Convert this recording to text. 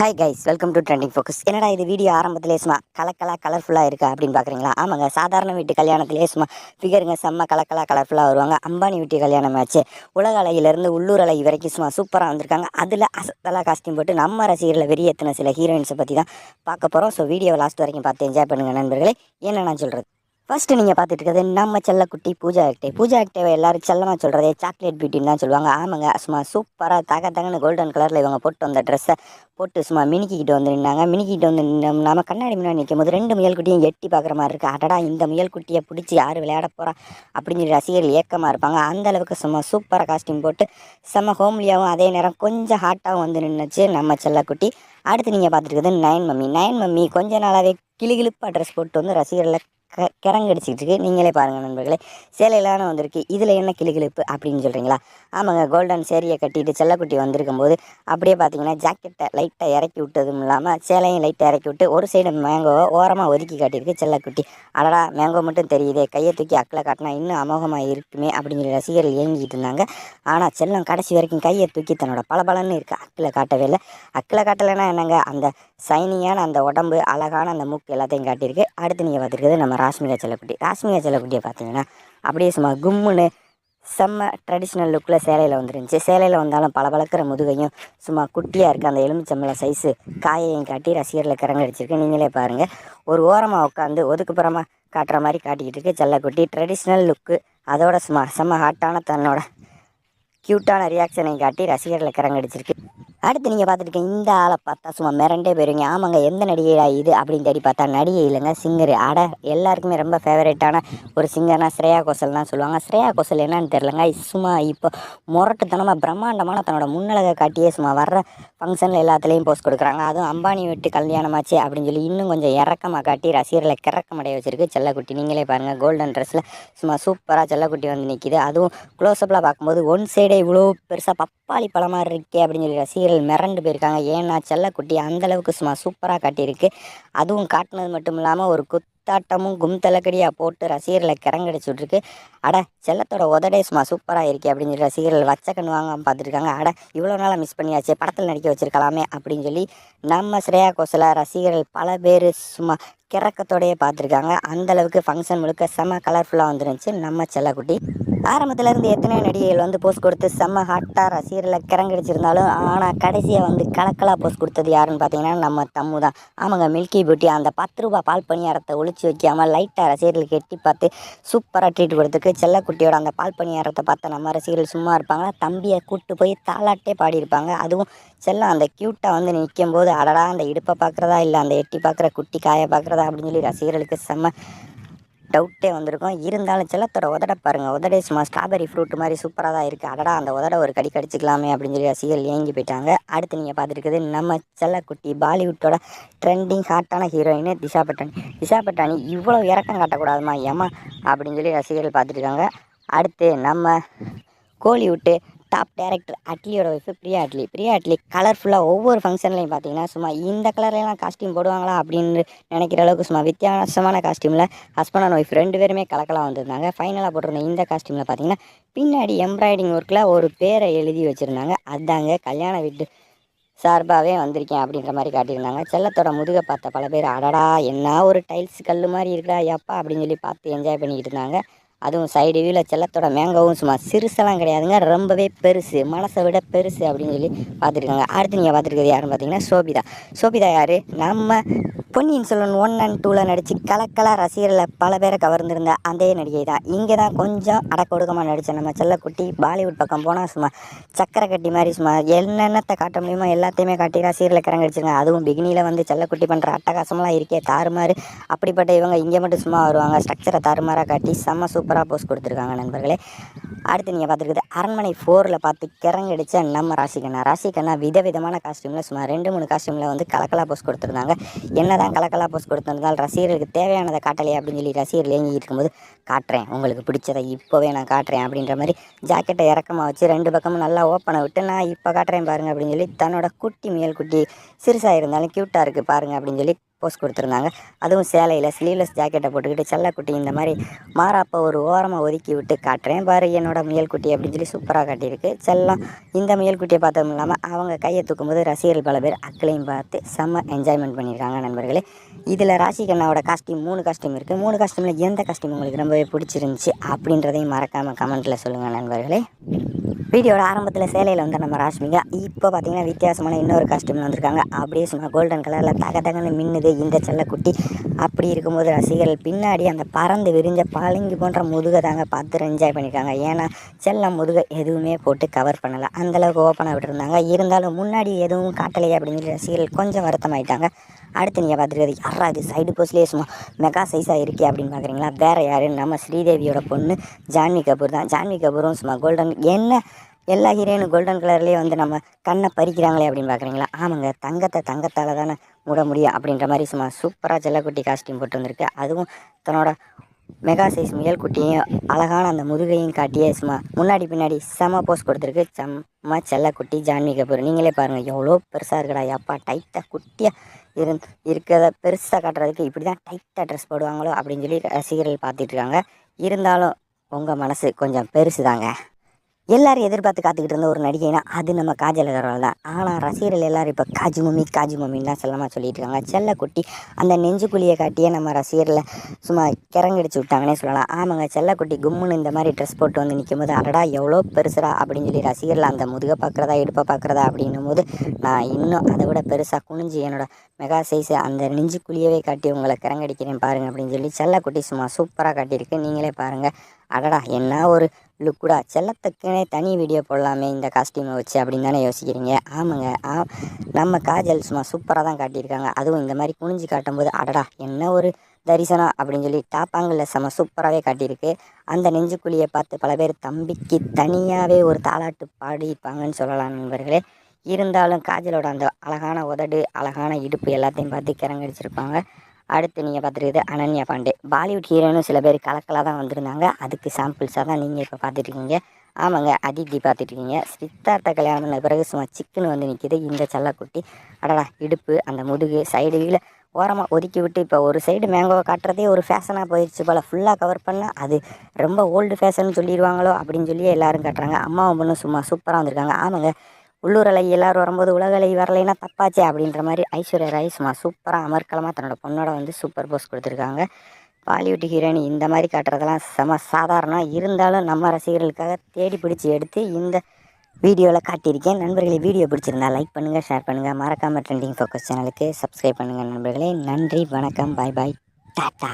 Hi guys welcome to trending focus என்னடா இது video ஆரம்பத்திலே சும்மா கலக்கலா கலர்ஃபுல்லாக இருக்கா அப்படின்னு பார்க்குறீங்களா? ஆமாங்க சாதாரண வீட்டு கல்யாணத்திலே சும்மா ஃபிகருங்க செம்ம கலக்கலா கலர்ஃபுல்லாக வருவாங்க. அம்பானி வீட்டு கல்யாணம் ஆச்சு. உலக அலையிலேருந்து உள்ளூர் அலை வரைக்கும் சும்மா சூப்பராக வந்திருக்காங்க. அதில் அசத்தலாக காஸ்டியூம் போட்டு நம்ம ரசிகர்களை வெறியேற்றின சில ஹீரோயின்ஸை பற்றி தான் பார்க்க போகிறோம் ஸோ வீடியோ லாஸ்ட் வரைக்கும் பார்த்து என்ஜாய் பண்ணுங்கள் நண்பர்களே. என்ன நான் சொல்கிறது ஃபர்ஸ்ட் நீங்கள் பார்த்துட்டு இருக்கிறது நம்ம செல்லக்குட்டி பூஜா ஆக்டே பூஜா ஆக்டேவை எல்லாரும் செல்லமாக சொல்கிறதே சாக்லேட் பியூட்டின்னு தான் சொல்லுவாங்க. ஆமாங்க சும்மா சூப்பராக தக தகன்னு கோல்டன் கலரில் இவங்க போட்டு வந்த ட்ரெஸ்ஸை போட்டு சும்மா மினிக்கிட்டு வந்து நின்னாங்க. மினிக்கிட்டு வந்து நம்ம கண்ணாடி முன்னாடி நிற்கும் போது ரெண்டு முயல்குட்டியும் எட்டி பார்க்குற மாதிரி இருக்குது அடடா இந்த முயல்குட்டியை பிடிச்சி யார் விளையாட போகிறா அப்படின்னு சொல்லி ரசிகர்கள் ஏக்கமாக இருப்பாங்க. அந்த அளவுக்கு சும்மா சூப்பராக காஸ்டியூம் போட்டு செம்ம ஹோம்லியாகவும் அதே நேரம் கொஞ்சம் ஹாட்டாகவும் வந்து நின்றுச்சு நம்ம செல்லக்குட்டி. அடுத்து நீங்கள் பார்த்துட்டு இருக்கிறது நயன் மம்மி நயன் மம்மி கொஞ்ச நாளாகவே கிளுகிளுப்பாக ட்ரெஸ் போட்டு வந்து ரசிகர்களை க கிறங்கடிச்சிட்டு இருக்கு நீங்களே பாருங்கள் நண்பர்களே. சேலையிலான வந்திருக்கு. இதில் என்ன கிளுகிளுப்பு அப்படின்னு சொல்கிறீங்களா ஆமாங்க. கோல்டன் சேரியை கட்டிட்டு செல்லக்குட்டி வந்திருக்கும் போது அப்படியே பார்த்தீங்கன்னா ஜாக்கெட்டை லைட்டாக இறக்கி விட்டதும் இல்லாமல் சேலையும் லைட்டாக இறக்கி விட்டு ஒரு சைடு மேங்கோவை ஓரமாக ஒதுக்கி காட்டியிருக்கு செல்லக்குட்டி. அடடா மேங்கோ மட்டும் தெரியுதே. கையை தூக்கி அக்கில் காட்டினா இன்னும் அமோகமாக இருக்குமே அப்படின்னு சொல்லி ரசிகர்கள் ஏங்கிட்டு இருந்தாங்க. ஆனால் செல்லம் கடைசி வரைக்கும் கையை தூக்கி தன்னோட பளபளன்னு இருக்குது அக்கில் காட்டவே இல்லை. அக்கில் காட்டலைன்னா என்னங்க? அந்த சைனிங்கான அந்த உடம்பு அழகான அந்த மூக்கு எல்லாத்தையும் காட்டியிருக்கு. அடுத்து நீங்கள் பார்த்துருக்குது நம்ம ராஷ்மிகா செல்லக்குட்டி. ராஷ்மிகா செல்லக்குட்டியை பார்த்தீங்கன்னா அப்படியே சும்மா கும்முன்னு செம்ம ட்ரெடிஷ்னல் லுக்கில் சேலையில் வந்துருந்துச்சு. சேலையில் வந்தாலும் பளபளக்கிற முதுகையும் சும்மா குட்டியாக இருக்குது அந்த எலுமிச்சம்பழ சைஸு காயையும் காட்டி ரசிகர்களை கரங்கடிச்சிருக்கு நீங்களே பாருங்கள் ஒரு ஓரமாக உட்காந்து ஒதுக்குப்புறமாக காட்டுற மாதிரி காட்டிக்கிட்டு இருக்கு செல்லக்குட்டி. ட்ரெடிஷ்னல் லுக்கு அதோட சும்மா செம்ம ஹாட்டான தன்னோட க்யூட்டான ரியாக்ஷனையும் காட்டி ரசிகர்களை கரங்கடிச்சிருக்கு அடுத்து நீங்கள் பார்த்துருக்கீங்க இந்த ஆளை பார்த்தா சும்மா மிரண்டே போயிருங்க ஆமாங்க எந்த நடிகைடா இது அப்படின்னு தேடி பார்த்தா நடிகை இல்லைங்க சிங்கர் அட எல்லாருக்குமே ரொம்ப ஃபேவரேட்டான ஒரு சிங்கர்னா ஸ்ரேயா கோசல் தான் சொல்லுவாங்க. ஸ்ரேயா கோசல் என்னன்னு தெரிலங்க சும்மா இப்போ முரட்டுத்தனமாக பிரம்மாண்டமான தன்னோட முன்னழகை காட்டியே சும்மா வர்ற ஃபங்க்ஷனில் எல்லாத்துலேயும் போஸ்ட் கொடுக்குறாங்க. அதுவும் அம்பானி விட்டு கல்யாணமாச்சு அப்படின்னு சொல்லி இன்னும் கொஞ்சம் இறக்கமாக காட்டி ரசிகர்களை கிறக்கமடைய வச்சிருக்கு செல்லக்குட்டி. நீங்களே பாருங்கள் கோல்டன் ட்ரெஸ்ஸில் சும்மா சூப்பராக செல்லக்குட்டி வந்து நிற்கிது அதுவும் க்ளோஸ்அப்பில் பார்க்கும்போது ஒன் சைடே இவ்வளோ பெருசாக பப்பாளி பழம் மாதிரி இருக்கே அப்படின்னு சொல்லி ரசிகர் ரசிகர்கள் மிரண்டு போயிருக்காங்க. ஏன்னா செல்லக்குட்டி அந்தளவுக்கு சும்மா சூப்பராக காட்டியிருக்கு. அதுவும் காட்டினது மட்டும் இல்லாமல் ஒரு குத்தாட்டமும் கும்தலக்கடியாக போட்டு ரசிகர்களை கிறங்கடிச்சு விட்ருக்கு அட செல்லத்தோட உதடே சும்மா சூப்பராக இருக்கே அப்படின்னு சொல்லி ரசிகர்கள் வச்ச கண்ணு வாங்க பார்த்துருக்காங்க. அட இவ்வளோ நாளாக மிஸ் பண்ணியாச்சு படத்தில் நடிக்க வச்சிருக்கலாமே அப்படின்னு சொல்லி நம்ம ஸ்ரேயா கோசலா ரசிகர்கள் பல பேர் சும்மா கிறக்கத்தோடையே பார்த்துருக்காங்க. அந்தளவுக்கு ஃபங்க்ஷன் முழுக்க செம கலர்ஃபுல்லாக வந்துருந்துச்சு நம்ம செல்லக்குட்டி. ஆரம்பத்துல இருந்து எத்தனை நடிகைகள் வந்து போஸ்ட் கொடுத்து செம்ம ஹாட்டாக ரசிகர்களை கிறங்கடிச்சிருந்தாலும் ஆனால் கடைசியாக வந்து கலக்கலாக போஸ்ட் கொடுத்தது யாருன்னு பார்த்தீங்கன்னா நம்ம தம்மு தான். ஆமாங்க மில்கி பியூட்டி அந்த பத்து ரூபா பால் பணியாரத்தை ஒழிச்சு வைக்காமல் லைட்டாக ரசிகர்களுக்கு எட்டி பார்த்து சூப்பராக ட்ரீட் கொடுத்துருக்கு செல்லக்குட்டியோட அந்த பால் பணியாரத்தை பார்த்த நம்ம ரசிகர்கள் சும்மா இருப்பாங்க. தம்பியை கூப்பிட்டு போய் தாளாட்டே பாடியிருப்பாங்க. அதுவும் செல்லம் அந்த க்யூட்டாக வந்து நிற்கும் போது அடடா அந்த இடுப்பை பார்க்குறதா இல்லை அந்த எட்டி பார்க்குற குட்டி காயை பார்க்குறதா அப்படின்னு சொல்லி ரசிகர்களுக்கு செம்ம டவுட்டே வந்திருக்கும். இருந்தாலும் செல்லத்தோட உதட பாருங்கள் உதடே சும்மா ஸ்ட்ராபெரி ஃப்ரூட் மாதிரி சூப்பராக தான் இருக்குது அடடா அந்த உதட ஒரு கடி கடிச்சிக்கலாமே அப்படின்னு சொல்லி ரசிகர்கள் ஏங்கி போயிட்டாங்க. அடுத்து நீங்கள் பார்த்துருக்குது நம்ம செல்லக்குட்டி பாலிவுட்டோட ட்ரெண்டிங் ஹாட்டான ஹீரோயின் திஷா பட்டானி திஷா பட்டானி இவ்வளோ இறக்கம் காட்டக்கூடாதுமா ஏமா அப்படின்னு சொல்லி ரசிகர்கள் பார்த்துருக்காங்க. அடுத்து நம்ம கோலிவுட்டு டாப் டேரக்டர் அட்லியோட ஒய்ஃபு பிரியா அட்லி. பிரியா அட்லி கலர்ஃபுல்லாக ஒவ்வொரு ஃபங்க்ஷன்லையும் பார்த்தீங்கன்னா சும்மா இந்த கலர்லாம் காஸ்டியூம் போடுவாங்களா அப்படின்னு நினைக்கிற அளவுக்கு சும்மா வித்தியாசமான காஸ்டியூமில் ஹஸ்பண்ட் அண்ட் ஒய்ஃப் ரெண்டு பேருமே கலக்கலாம் வந்திருந்தாங்க. ஃபைனலாக போட்டிருந்த இந்த காஸ்டியூமில் பார்த்தீங்கன்னா பின்னாடி எம்ப்ராய்டிங் ஒர்க்கில் ஒரு பேரை எழுதி வச்சுருந்தாங்க. அதாங்க கல்யாண வீட்டு சார்பாகவே வந்திருக்கேன் அப்படின்ற மாதிரி காட்டியிருந்தாங்க. செல்லத்தோட முதுகை பார்த்த பல பேர் அடடா என்ன ஒரு டைல்ஸ் கல் மாதிரி இருக்குடா எப்பா அப்படின்னு சொல்லி பார்த்து என்ஜாய் பண்ணிக்கிட்டு இருந்தாங்க. அதுவும் சைடு வியூவில் செல்லத்தோட மேங்கவும் சும்மா சிறுசெல்லாம் கிடையாதுங்க. ரொம்பவே பெருசு. மனசை விட பெருசு அப்படின்னு சொல்லி பார்த்துருக்காங்க. அடுத்து நீங்கள் பார்த்துருக்கிறது யாருன்னு பார்த்தீங்கன்னா சோபிதா. சோபிதா யார்? நம்ம பொன்னியின் செல்வன் ஒன் அண்ட் டூவில் நடித்து கலக்கலா ரசிகர்களில் பல பேரை கவர்ந்திருந்த அதே நடிகை தான். இங்கே தான் கொஞ்சம் அடக்கொடுக்கமாக நடித்த நம்ம செல்லக்குட்டி பாலிவுட் பக்கம் போனால் சும்மா சக்கரை கட்டி மாதிரி சும்மா என்னென்னத்தை காட்ட முடியுமோ எல்லாத்தையுமே காட்டி ரசிகர்களை கிறங்கடிச்சிருங்க அதுவும் பிகினியில் வந்து செல்லக்குட்டி பண்ணுற அட்டகாசமெல்லாம் இருக்கே தாறுமாறு. அப்படிப்பட்ட இவங்க இங்கே மட்டும் சும்மா வருவாங்க. ஸ்ட்ரக்சரை தாறுமாறாக காட்டி செம்ம சூப்பராக போஸ்ட் கொடுத்துருக்காங்க நண்பர்களே. அடுத்து நீங்கள் பார்த்துருக்குது அரண்மனை ஃபோரில் பார்த்து கிறங்கடிச்ச நம்ம ராசிகண்ணா. ராசிகண்ணா விதவிதமான காஸ்டியூமில் சும்மா ரெண்டு மூணு காஸ்டியூமில் வந்து கலக்கலா போஸ்ட் கொடுத்துருந்தாங்க. என்னதான் கலக்கலா போஸ்ட் கொடுத்துருந்தால் ரசிகர்களுக்கு தேவையானதை காட்டலையே அப்படின்னு சொல்லி ரசிகர்கள் ஏங்கி இருக்கும்போது காட்டுறேன். உங்களுக்கு பிடிச்சதை இப்போவே நான் காட்டுறேன் அப்படின்ற மாதிரி ஜாக்கெட்டை இறக்கமாக வச்சு ரெண்டு பக்கமும் நல்லா ஓப்பனை விட்டு நான் இப்போ காட்டுறேன் பாருங்க அப்படின்னு சொல்லி தன்னோட குட்டி முயல் குட்டி சிறுசாக இருந்தாலும் க்யூட்டாக இருக்குது பாருங்கள் அப்படின்னு சொல்லி போஸ்ட் கொடுத்துருந்தாங்க. அதுவும் சேலையில் ஸ்லீவ்லெஸ் ஜாக்கெட்டை போட்டுக்கிட்டு செல்லக்குட்டி இந்த மாதிரி மாறாப்போ ஒரு ஓரமாக ஒதுக்கி விட்டு காட்டுறேன். பாரு என்னோட முயல்குட்டி அப்படின்னு சொல்லி சூப்பராக காட்டியிருக்கு. செல்லம் இந்த முயல்குட்டியை பார்த்ததும் இல்லாமல் அவங்க கையை தூக்கும்போது ரசிகர்கள் பல பேர் அக்களையும் பார்த்து செம்ம என்ஜாய்மெண்ட் பண்ணியிருக்காங்க நண்பர்களே. இதில் ராசிகண்ணாவோட காஸ்டியூம் மூணு காஸ்டியூம் இருக்குது மூணு காஸ்டியூமில் எந்த காஸ்டியூம் உங்களுக்கு ரொம்பவே பிடிச்சிருந்துச்சி அப்படின்றதையும் மறக்காமல் கமெண்ட்டில் சொல்லுங்கள் நண்பர்களே. வீடியோட ஆரம்பத்தில் சேலையில் வந்த நம்ம ராஷ்மிகா இப்போ பார்த்தீங்கன்னா வித்தியாசமான இன்னொரு காஸ்டியூம் வந்திருக்காங்க. அப்படியே சும்மா கோல்டன் கலரில் தக தகன்னு மின்னுது இந்த செல்லக்குட்டி அப்படி இருக்கும்போது ரசிகர்கள் பின்னாடி அந்த பறந்து விரிஞ்ச பளிங்கு போன்ற முதுகை தாங்க பார்த்து என்ஜாய் பண்ணியிருக்காங்க ஏன்னா செல்ல முதுகை எதுவுமே போட்டு கவர் பண்ணலை. அந்தளவுக்கு ஓப்பனாக விட்டுருந்தாங்க. இருந்தாலும் முன்னாடி எதுவும் காட்டலையே அப்படின்னு சொல்லி ரசிகர்கள் கொஞ்சம் வருத்தமாயிட்டாங்க. அடுத்து நீங்கள் பார்த்துருக்கிறது யாரா இது? சைடு போஸ்ட்லேயே சும்மா மெகா சைஸாக இருக்கே அப்படின்னு பார்க்குறீங்களா வேறு யார்? நம்ம ஸ்ரீதேவியோட பொண்ணு ஜான்வி கபூர் தான். ஜான்வி கபூரும் சும்மா கோல்டன் என்ன எல்லா ஹீரோயினும் கோல்டன் கலர்லேயே வந்து நம்ம கண்ணை பறிக்கிறாங்களே அப்படின்னு பார்க்குறீங்களா ஆமாங்க தங்கத்தை தங்கத்தால் தானே மூட முடியும் அப்படின்ற மாதிரி சும்மா சூப்பராக செல்லக்குட்டி காஸ்டியூம் போட்டு வந்திருக்கு. அதுவும் தன்னோட மெகா சைஸ் முயல் குட்டியும் அழகான அந்த முதுகையும் காட்டியே சும்மா முன்னாடி பின்னாடி செம போஸ் கொடுத்துருக்கு. செம்ம செல்லக்குட்டி ஜான்வி கபூர். நீங்களே பாருங்கள் எவ்வளோ பெருசாக இருக்கடா எப்பா டைட்டாக குட்டியாக இருந் இருக்கிறத பெருசாக காட்டுறதுக்கு இப்படி தான் டைட்டாக ட்ரெஸ் போடுவாங்களோ அப்படின்னு சொல்லி ரசிகர்கள் பார்த்துட்ருக்காங்க இருந்தாலும் உங்கள் மனசு கொஞ்சம் பெருசு தாங்க எல்லாரும் எதிர்பார்த்து காத்துக்கிட்டு இருந்த ஒரு நடிகைனா அது நம்ம காஜல் அகர்வால் தான். ஆனால் ரசிகர்கள் எல்லாரும் இப்போ காஜு மம்மி காஜு மம்மின்னு தான் செல்லமாக சொல்லிட்டு இருக்காங்க. செல்லக்குட்டி அந்த நெஞ்சுக்குழியை காட்டியே நம்ம ரசிகரில் சும்மா கிறங்கடிச்சு விட்டாங்கன்னே சொல்லலாம். ஆமாங்க செல்லக்குட்டி கும்முன்னு இந்த மாதிரி ட்ரெஸ் போட்டு வந்து நிற்கும் போது அடடா எவ்வளோ பெருசுடா அப்படின்னு சொல்லி ரசிகர்கள் அந்த முதுகை பார்க்குறதா இடுப்பை பார்க்குறதா அப்படின்னும் போது நான் இன்னும் அதை விட பெருசாக குனிஞ்சு என்னோட மெகா சைஸ் அந்த நெஞ்சுக்குழியவே காட்டி உங்களை கிறங்கடிக்கிறேன் பாருங்கள் அப்படின்னு சொல்லி செல்லக்குட்டி சும்மா சூப்பராக காட்டியிருக்கு. நீங்களே பாருங்கள் அடடா என்ன ஒரு லுக்குடா செல்லத்துக்குனே தனி வீடியோ போடலாமே இந்த காஸ்டியூமை வச்சு அப்படின்னு தானே யோசிக்கிறீங்க. ஆமாங்க. ஆ நம்ம காஜல் சும்மா சூப்பராக தான் காட்டியிருக்காங்க. அதுவும் இந்த மாதிரி குனிஞ்சு காட்டும்போது அடடா என்ன ஒரு தரிசனம் அப்படின்னு சொல்லி டாப்பாங்கில் செம சூப்பராகவே காட்டியிருக்கு. அந்த நெஞ்சுக்குழியை பார்த்து பல பேர் தம்பிக்கு தனியாகவே ஒரு தாளாட்டு பாடிப்பாங்கன்னு சொல்லலாம் நண்பர்களே. இருந்தாலும் காஜலோட அந்த அழகான உதடு அழகான இடுப்பு எல்லாத்தையும் பார்த்து கிறங்கடிச்சிருப்பாங்க. அடுத்து நீங்கள் பார்த்துருக்குது அனன்யா பாண்டே. பாலிவுட் ஹீரோனும் சில பேர் கலக்கலாக தான் வந்திருந்தாங்க. அதுக்கு சாம்பிள்ஸாக தான் நீங்கள் இப்போ பார்த்துட்ருக்கீங்க ஆமாங்க அதித்தி பார்த்துட்ருக்கீங்க சித்தார்த்த கல்யாணம் பண்ண பிறகு சும்மா சிக்கன் வந்து நிற்கிது இந்த செல்லக்குட்டி அடடா இடுப்பு அந்த முதுகு சைடு வீல ஓரமாக ஒதுக்கி விட்டு இப்போ ஒரு சைடு மேங்கோவை காட்டுறதே ஒரு ஃபேஷனாக போயிடுச்சு போல். ஃபுல்லாக கவர் பண்ணால் அது ரொம்ப ஓல்டு ஃபேஷன் சொல்லிடுவாங்களோ அப்படின்னு சொல்லி எல்லோரும் காட்டுறாங்க. அம்மாவும் பொண்ணும் சும்மா சூப்பராக வந்திருக்காங்க. ஆமாங்க உள்ளூர் அலை எல்லோரும் வரும்போது உலக அலை வரலைன்னா தப்பாச்சே அப்படின்ற மாதிரி ஐஸ்வர்யா ராய் சும்மா சூப்பராக அமர்க்கலமாக தன்னோட பொண்ணோட வந்து சூப்பர் போஸ் கொடுத்துருக்காங்க. பாலிவுட் ஹீரோயின் இந்த மாதிரி காட்டுறதெல்லாம் செம சாதாரணம் இருந்தாலும் நம்ம ரசிகர்களுக்காக தேடி பிடிச்சி எடுத்து இந்த வீடியோவில் காட்டியிருக்கேன். நண்பர்களே வீடியோ பிடிச்சிருந்தா லைக் பண்ணுங்கள் ஷேர் பண்ணுங்கள் மறக்காமல் ட்ரெண்டிங் ஃபோக்கஸ் சேனலுக்கு சப்ஸ்கிரைப் பண்ணுங்கள் நண்பர்களே. நன்றி வணக்கம் பாய் பாய் டாட்டா